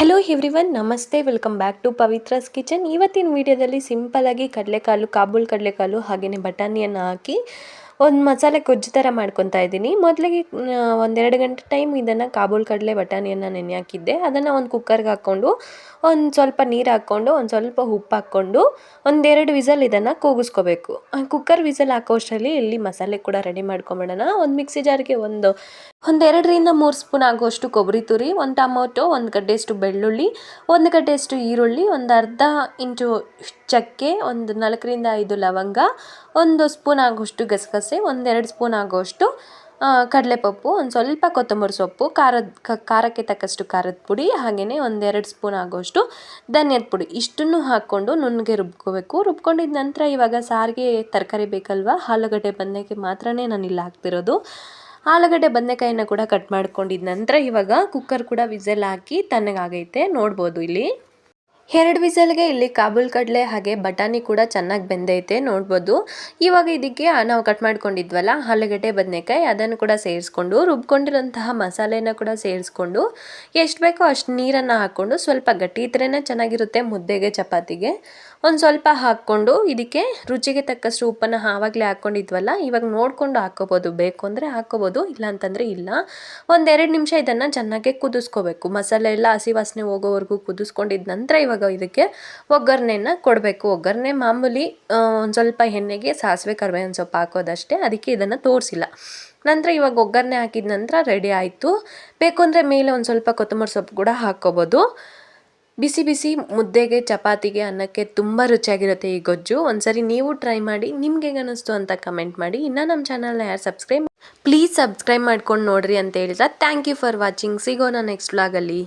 Hello everyone namaste welcome back to Pavithra's kitchen ಇವತ್ತಿನ ವಿಡಿಯೋದಲ್ಲಿ ಆಗಿ ಕಡಲೆಕಾಳು ಕಾಬೂಲ್ ಕಡಲೆಕಾಳು ಹಾಗೆಯೇ ಬಟಾಣಿಯನ್ನು ಹಾಕಿ ಒಂದು ಮಸಾಲೆ ಗೊಜ್ಜು ಥರ ಮಾಡ್ಕೊತಾ ಇದ್ದೀನಿ. ಮೊದಲಿಗೆ ಒಂದೆರಡು ಗಂಟೆ ಟೈಮ್ ಇದನ್ನು ಕಾಬೂಲ್ ಕಡಲೆ ಬಟಾಣಿಯನ್ನು ನೆನೆ ಹಾಕಿದ್ದೆ. ಅದನ್ನು ಒಂದು ಕುಕ್ಕರ್ಗೆ ಹಾಕ್ಕೊಂಡು ಒಂದು ಸ್ವಲ್ಪ ನೀರು ಹಾಕ್ಕೊಂಡು ಒಂದು ಸ್ವಲ್ಪ ಉಪ್ಪು ಹಾಕ್ಕೊಂಡು ಒಂದೆರಡು ವಿಸಲ್ ಇದನ್ನು ಕೂಗಿಸ್ಕೋಬೇಕು. ಕುಕ್ಕರ್ ವಿಸಲ್ ಹಾಕೋಷ್ಟರಲ್ಲಿ ಇಲ್ಲಿ ಮಸಾಲೆ ಕೂಡ ರೆಡಿ ಮಾಡ್ಕೊಂಬಿಡೋಣ. ಒಂದು ಮಿಕ್ಸಿ ಜಾರಿಗೆ ಒಂದು ಒಂದೆರಡರಿಂದ ಮೂರು ಸ್ಪೂನ್ ಆಗುವಷ್ಟು ಕೊಬ್ಬರಿ ತುರಿ, ಒಂದು ಟೊಮೊಟೊ, ಒಂದು ಗಡ್ಡೆಯಷ್ಟು ಬೆಳ್ಳುಳ್ಳಿ, ಒಂದು ಗಡ್ಡೆಯಷ್ಟು ಈರುಳ್ಳಿ, ಒಂದು ಅರ್ಧ ಇಂಚು ಚಕ್ಕೆ, ಒಂದು ನಾಲ್ಕರಿಂದ ಐದು ಲವಂಗ, ಒಂದು ಸ್ಪೂನ್ ಆಗುವಷ್ಟು ಗಸಗಸೆ ಒಂದೆರಡು ಸ್ಪೂನ್ ಆಗೋಷ್ಟು ಕಡಲೆಪಪ್ಪು, ಒಂದು ಸ್ವಲ್ಪ ಕೊತ್ತಂಬರಿ ಸೊಪ್ಪು, ಖಾರದ ಖಾರಕ್ಕೆ ತಕ್ಕಷ್ಟು ಖಾರದ ಪುಡಿ ಹಾಗೆಯೇ ಒಂದೆರಡು ಸ್ಪೂನ್ ಆಗೋಷ್ಟು ಧನಿಯದ ಪುಡಿ. ಇಷ್ಟನ್ನು ಹಾಕ್ಕೊಂಡು ನುಣ್ಣಗೆ ರುಬ್ಕೋಬೇಕು. ರುಬ್ಕೊಂಡಿದ್ದ ನಂತರ ಇವಾಗ ಸಾರಿಗೆ ತರಕಾರಿ ಬೇಕಲ್ವಾ? ಆಲೂಗಡ್ಡೆ ಬದನೆಕಾಯಿ ಮಾತ್ರನೇ ನಾನು ಇಲ್ಲಿ ಹಾಕ್ತಿರೋದು. ಆಲೂಗಡ್ಡೆ ಬದನೆಕಾಯಿನ ಕೂಡ ಕಟ್ ಮಾಡ್ಕೊಂಡಿದ್ದ ನಂತರ ಇವಾಗ ಕುಕ್ಕರ್ ಕೂಡ ವಿಸಲ್ ಹಾಕಿ ತಣ್ಣಗಾಗೈತೆ. ನೋಡ್ಬೋದು ಇಲ್ಲಿ. ಎರಡು ವಿಸಲ್ಗೆ ಇಲ್ಲಿ ಕಾಬೂಲ್ ಕಡಲೆ ಹಾಗೆ ಬಟಾಣಿ ಕೂಡ ಚೆನ್ನಾಗಿ ಬೆಂದೈತೆ, ನೋಡ್ಬೋದು. ಇವಾಗ ಇದಕ್ಕೆ ನಾವು ಕಟ್ ಮಾಡ್ಕೊಂಡಿದ್ವಲ್ಲ, ಆಲೂಗಡ್ಡೆ, ಬದನೆಕಾಯಿ ಅದನ್ನು ಕೂಡ ಸೇರಿಸ್ಕೊಂಡು, ರುಬ್ಕೊಂಡಿರೋಂತಹ ಮಸಾಲೆನ ಕೂಡ ಸೇರಿಸ್ಕೊಂಡು, ಎಷ್ಟು ಬೇಕೋ ಅಷ್ಟು ನೀರನ್ನು ಹಾಕ್ಕೊಂಡು, ಸ್ವಲ್ಪ ಗಟ್ಟಿ ಇದ್ರೇ ಚೆನ್ನಾಗಿರುತ್ತೆ ಮುದ್ದೆಗೆ, ಚಪಾತಿಗೆ. ಒಂದು ಸ್ವಲ್ಪ ಹಾಕ್ಕೊಂಡು ಇದಕ್ಕೆ ರುಚಿಗೆ ತಕ್ಕಷ್ಟು ಉಪ್ಪನ್ನು ಆವಾಗಲೇ ಹಾಕ್ಕೊಂಡಿದ್ವಲ್ಲ, ಇವಾಗ ನೋಡಿಕೊಂಡು ಹಾಕ್ಕೋಬೋದು ಬೇಕು ಅಂದರೆ ಹಾಕ್ಕೋಬೋದು ಇಲ್ಲ ಅಂತಂದರೆ ಇಲ್ಲ. ಒಂದೆರಡು ನಿಮಿಷ ಇದನ್ನು ಚೆನ್ನಾಗಿ ಕುದಿಸ್ಕೋಬೇಕು. ಮಸಾಲೆ ಎಲ್ಲ ಹಸಿ ವಾಸನೆ ಹೋಗೋವರೆಗೂ ಕುದಿಸ್ಕೊಂಡಿದ್ದ ನಂತರ ಇವಾಗ ಇದಕ್ಕೆ ಒಗ್ಗರಣೆನ ಕೊಡಬೇಕು. ಒಗ್ಗರಣೆ ಮಾಮೂಲಿ ಒಂದು ಸ್ವಲ್ಪ ಎಣ್ಣೆಗೆ ಸಾಸಿವೆ, ಕರಿಬೇವಿನ ಸೊಪ್ಪು ಹಾಕೋದಷ್ಟೇ, ಅದಕ್ಕೆ ಇದನ್ನು ತೋರಿಸಿಲ್ಲ. ನಂತರ ಇವಾಗ ಒಗ್ಗರಣೆ ಹಾಕಿದ ನಂತರ ರೆಡಿ ಆಯಿತು. ಬೇಕು ಅಂದರೆ ಮೇಲೆ ಒಂದು ಸ್ವಲ್ಪ ಕೊತ್ತಂಬರಿ ಸೊಪ್ಪು ಕೂಡ ಹಾಕ್ಕೋಬೋದು ಬಿಸಿ ಬಿಸಿ ಮುದ್ದೆಗೆ, ಚಪಾತಿಗೆ, ಅನ್ನಕ್ಕೆ ತುಂಬ ರುಚಿಯಾಗಿರುತ್ತೆ ಈ ಗೊಜ್ಜು. ಒಂದ್ಸರಿ ನೀವು ಟ್ರೈ ಮಾಡಿ ನಿಮ್ಗೆ ಹೇಗೆ ಅನ್ನಿಸ್ತು ಅಂತ ಕಮೆಂಟ್ ಮಾಡಿ. ಇನ್ನು ನಮ್ಮ ಚಾನಲ್ನ ಯಾರು ಸಬ್ಸ್ಕ್ರೈಬ್ ಪ್ಲೀಸ್ ಸಬ್ಸ್ಕ್ರೈಬ್ ಮಾಡ್ಕೊಂಡು ನೋಡ್ರಿ ಅಂತ ಹೇಳ್ತಾ ಥ್ಯಾಂಕ್ ಯು ಫಾರ್ ವಾಚಿಂಗ್ ಸಿಗೋಣ ನೆಕ್ಸ್ಟ್ ವ್ಲಾಗಲ್ಲಿ